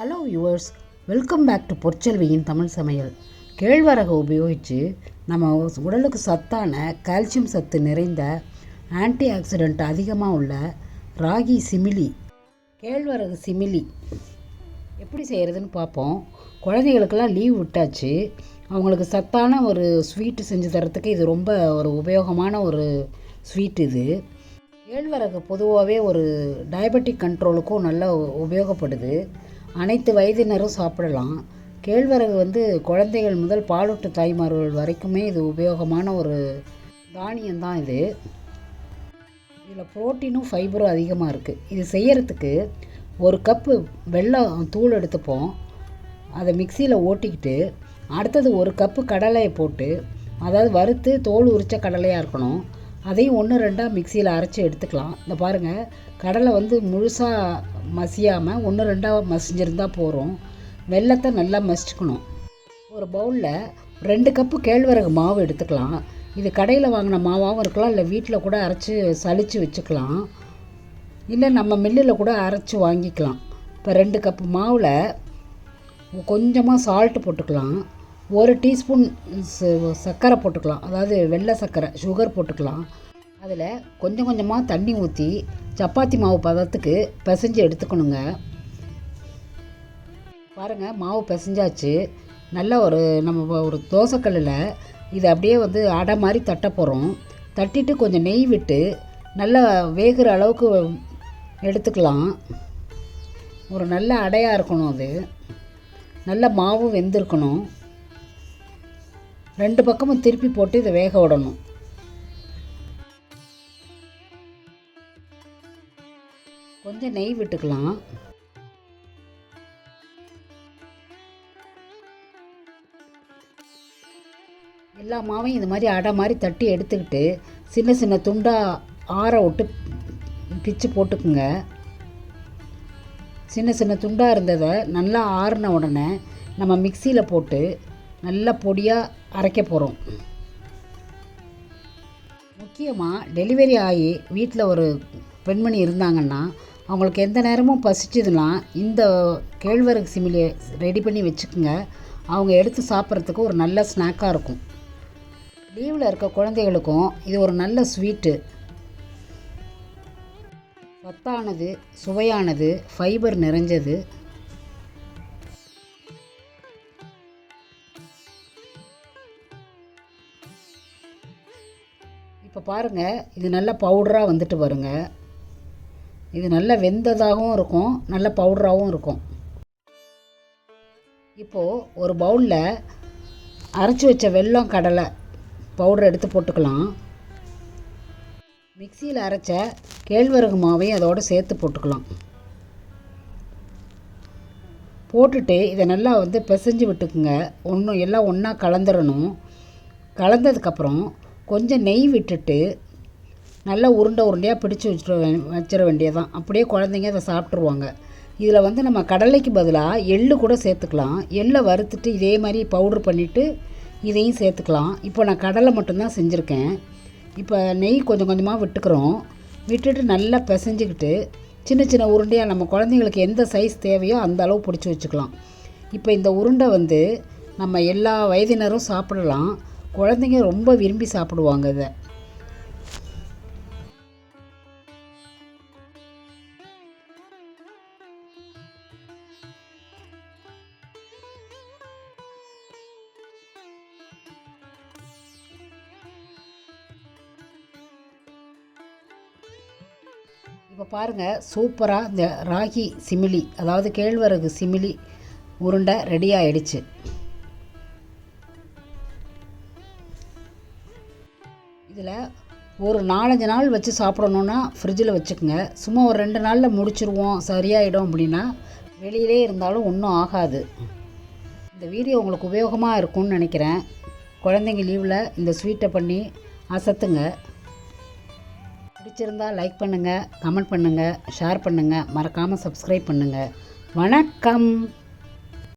Hello yours welcome back to பொற்செல்வியின் Tamil சமையல் கேழ்வரகு உபயோகித்து நம்ம உடலுக்கு சத்தான கால்சியம் சத்து நிறைந்த ஆன்டி ஆக்சிடெண்ட் அதிகமாக உள்ள ராகி சிமிலி கேழ்வரகு சிமிலி எப்படி செய்கிறதுன்னு பார்ப்போம். குழந்தைகளுக்கெல்லாம் லீவ் விட்டாச்சு. அவங்களுக்கு சத்தான ஒரு ஸ்வீட்டு செஞ்சு தரத்துக்கு இது ரொம்ப ஒரு உபயோகமான ஒரு ஸ்வீட் இது. கேழ்வரகு பொதுவாகவே ஒரு டயபெட்டிக் கண்ட்ரோலுக்கும் நல்லா உபயோகப்படுது. அனைத்து வயதினரும் சாப்பிடலாம். கேழ்வரகு வந்து குழந்தைகள் முதல் பாலூட்டு தாய்மார்கள் வரைக்குமே இது உபயோகமான ஒரு தானியம்தான் இது. இதில் புரோட்டீனும் ஃபைபரும் அதிகமாக இருக்குது இது செய்யறதுக்கு ஒரு கப்பு வெல்லம் தூள் எடுத்துப்போம். அதை மிக்சியில் ஓட்டிக்கிட்டு அடுத்தது ஒரு கப்பு கடலையை போட்டு அதாவது வறுத்து தோல் உரித்த கடலையாக இருக்கணும். அதையும் ஒன்று ரெண்டாக மிக்சியில் அரைச்சி எடுத்துக்கலாம். இந்த பாருங்கள் கடலை வந்து முழுசாக மசியாமல் ஒன்று ரெண்டாக மசிஞ்சிருந்தா போகிறோம் வெல்லத்தை நல்லா மசிச்சுக்கணும். ஒரு பவுலில் ரெண்டு கப்பு கேழ்வரகு மாவு எடுத்துக்கலாம். இது கடையில் வாங்கின மாவாகவும் இருக்கலாம் இல்லை வீட்டில் கூட அரைச்சி சளிச்சு வச்சுக்கலாம். இல்லை நம்ம மில்லில் கூட அரைச்சி வாங்கிக்கலாம். இப்போ ரெண்டு கப்பு மாவில் கொஞ்சமாக சால்ட்டு போட்டுக்கலாம். ஒரு டீஸ்பூன் ச- சர்க்கரை போட்டுக்கலாம். அதாவது வெள்ளை சர்க்கரை சுகர் போட்டுக்கலாம். அதில் கொஞ்சம் கொஞ்சமாக தண்ணி ஊற்றி சப்பாத்தி மாவு பதத்துக்கு பிசைஞ்சு எடுத்துக்கணுங்க. பாருங்கள் மாவு பிசைஞ்சாச்சு. நல்ல ஒரு நம்ம ஒரு தோசைக்கல்லில் இதை அப்படியே வந்து அடை மாதிரி தட்ட போகிறோம் தட்டிட்டு கொஞ்சம் நெய் விட்டு நல்லா வேகிற அளவுக்கு எடுத்துக்கலாம். ஒரு நல்ல அடையாக இருக்கணும் அது. நல்ல மாவு வெந்திருக்கணும். ரெண்டு பக்கமும் திருப்பி போட்டு இதை வேக விடணும். கொஞ்சம் நெய் விட்டுக்கலாம். எல்லா மாவையும் இது மாதிரி அடை மாதிரி தட்டி எடுத்துக்கிட்டு சின்ன சின்ன துண்டாக ஆற விட்டு பிச்சு போட்டுக்குங்க. சின்ன சின்ன துண்டாக இருந்ததை நல்லா ஆறின உடனே நம்ம மிக்சியில் போட்டு நல்லா பொடியாக அரைக்க போகிறோம் முக்கியமாக டெலிவரி ஆகி வீட்டில் ஒரு பெண்மணி இருந்தாங்கன்னா அவங்களுக்கு எந்த நேரமும் பசிச்சதுன்னா இந்த கேழ்வரகு சிமிலியை ரெடி பண்ணி வச்சுக்கோங்க. அவங்க எடுத்து சாப்பிட்றதுக்கு ஒரு நல்ல ஸ்நாக்காக இருக்கும். லீவில் இருக்க குழந்தைகளுக்கும் இது ஒரு நல்ல ஸ்வீட்டு சத்தானது சுவையானது ஃபைபர் நிறைஞ்சது. இப்போ பாருங்கள் இது நல்ல பவுடராக வந்துட்டு வருங்க. இது நல்ல வெந்ததாகவும் இருக்கும் நல்ல பவுடராகவும் இருக்கும். இப்போது ஒரு பவுலில் அரைச்சி வச்ச வெல்லம் கடலை பவுடர் எடுத்து போட்டுக்கலாம். மிக்சியில் அரைச்ச கேழ்வரகு மாவையும் அதோடு சேர்த்து போட்டுக்கலாம். போட்டுட்டு இதை நல்லா வந்து பிசைஞ்சு விட்டுக்குங்க. ஒன்றும் எல்லாம் ஒன்றா கலந்துடணும் கலந்ததுக்கப்புறம் கொஞ்சம் நெய் விட்டுட்டு நல்லா உருண்டை உருண்டையாக பிடிச்சி வச்சுட்டு வச்சிட வேண்டியதான் அப்படியே குழந்தைங்க அதை சாப்பிட்ருவாங்க இதில் வந்து நம்ம கடலைக்கு பதிலாக எள்ளு கூட சேர்த்துக்கலாம். எள்ளை வறுத்துட்டு இதே மாதிரி பவுட்ரு பண்ணிவிட்டு இதையும் சேர்த்துக்கலாம். இப்போ நான் கடலை மட்டும்தான் செஞ்சுருக்கேன். இப்போ நெய் கொஞ்சம் கொஞ்சமாக விட்டுக்கிறோம். விட்டுட்டு நல்லா பிசைஞ்சிக்கிட்டு சின்ன சின்ன உருண்டையாக நம்ம குழந்தைங்களுக்கு எந்த சைஸ் தேவையோ அந்த அளவு பிடிச்சி வச்சுக்கலாம். இப்போ இந்த உருண்டை வந்து நம்ம எல்லா வயதினரும் சாப்பிடலாம். குழந்தைங்க ரொம்ப விரும்பி சாப்பிடுவாங்க இதை. இப்போ பாருங்கள் சூப்பராக இந்த ராகி சிமிலி அதாவது கேழ்வரகு சிமிலி உருண்டை ரெடி ஆயிடுச்சு. இதில் ஒரு நாலஞ்சு நாள் வச்சு சாப்பிடணுன்னா ஃப்ரிட்ஜில் வச்சுக்கோங்க. சும்மா ஒரு ரெண்டு நாளில் முடிச்சிருவோம் சரியாயிடும் அப்படின்னா வெளியிலே இருந்தாலும் ஒன்றும் ஆகாது. இந்த வீடியோ உங்களுக்கு உபயோகமாக இருக்கும்னு நினைக்கிறேன். குழந்தைங்க லீவில் இந்த ஸ்வீட்டை பண்ணி அசத்துங்க. பிடிச்சிருந்தா லைக் பண்ணுங்கள் கமெண்ட் பண்ணுங்கள் ஷேர் பண்ணுங்கள் மறக்காமல் சப்ஸ்கிரைப் பண்ணுங்கள் வணக்கம்!